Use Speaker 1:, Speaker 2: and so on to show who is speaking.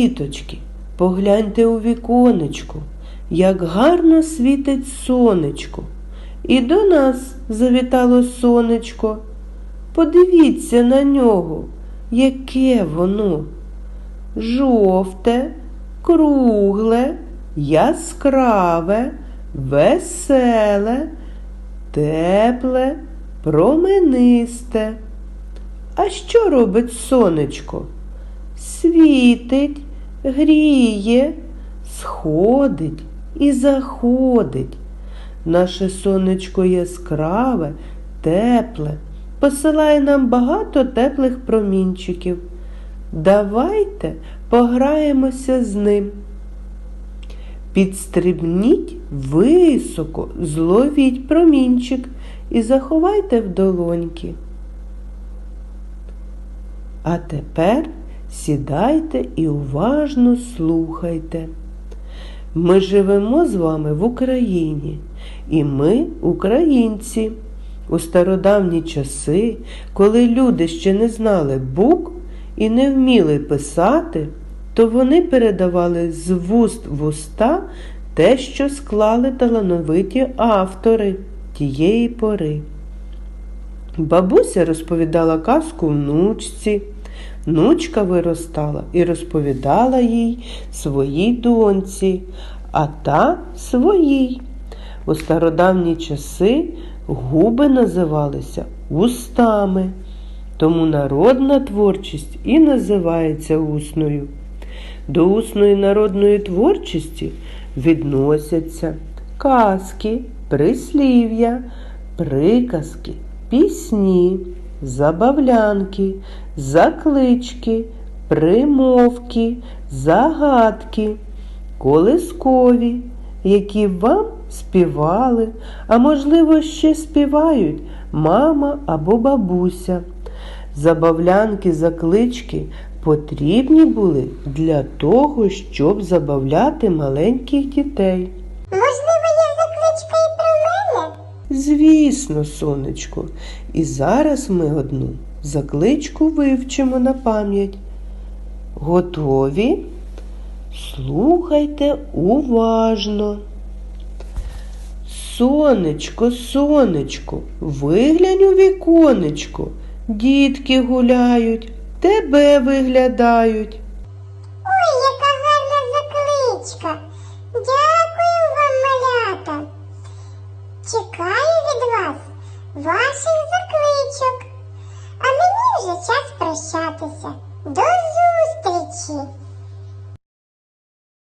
Speaker 1: Діточки, погляньте у віконечко, як гарно світить сонечко. І до нас завітало сонечко. Подивіться на нього, яке воно. Жовте, кругле, яскраве, веселе, тепле, променисте. А що робить сонечко? Світить, гріє, сходить і заходить. Наше сонечко яскраве, тепле, посилає нам багато теплих промінчиків. Давайте пограємося з ним. Підстрибніть високо, зловіть промінчик і заховайте в долоньки. А тепер сідайте і уважно слухайте. Ми живемо з вами в Україні, і ми українці. У стародавні часи, коли люди ще не знали букв і не вміли писати, то вони передавали з вуст в уста те, що склали талановиті автори тієї пори. Бабуся розповідала казку внучці. Внучка виростала і розповідала їй своїй доньці, а та своїй. У стародавні часи губи називалися устами, тому народна творчість і називається усною. До усної народної творчості відносяться казки, прислів'я, приказки, пісні, забавлянки, заклички, примовки, загадки, колискові, які вам співали, а можливо, ще співають мама або бабуся. Забавлянки, заклички потрібні були для того, щоб забавляти маленьких дітей.
Speaker 2: Можливо,
Speaker 1: Звісно, сонечко, і зараз ми одну закличку вивчимо на пам'ять. Готові? Слухайте уважно. Сонечко, сонечко, виглянь у віконечко. Дітки гуляють, тебе виглядають.
Speaker 2: Ой, яка гарна закличка. Дякую вам, малята. Чекаю ваших закличок. А мені вже час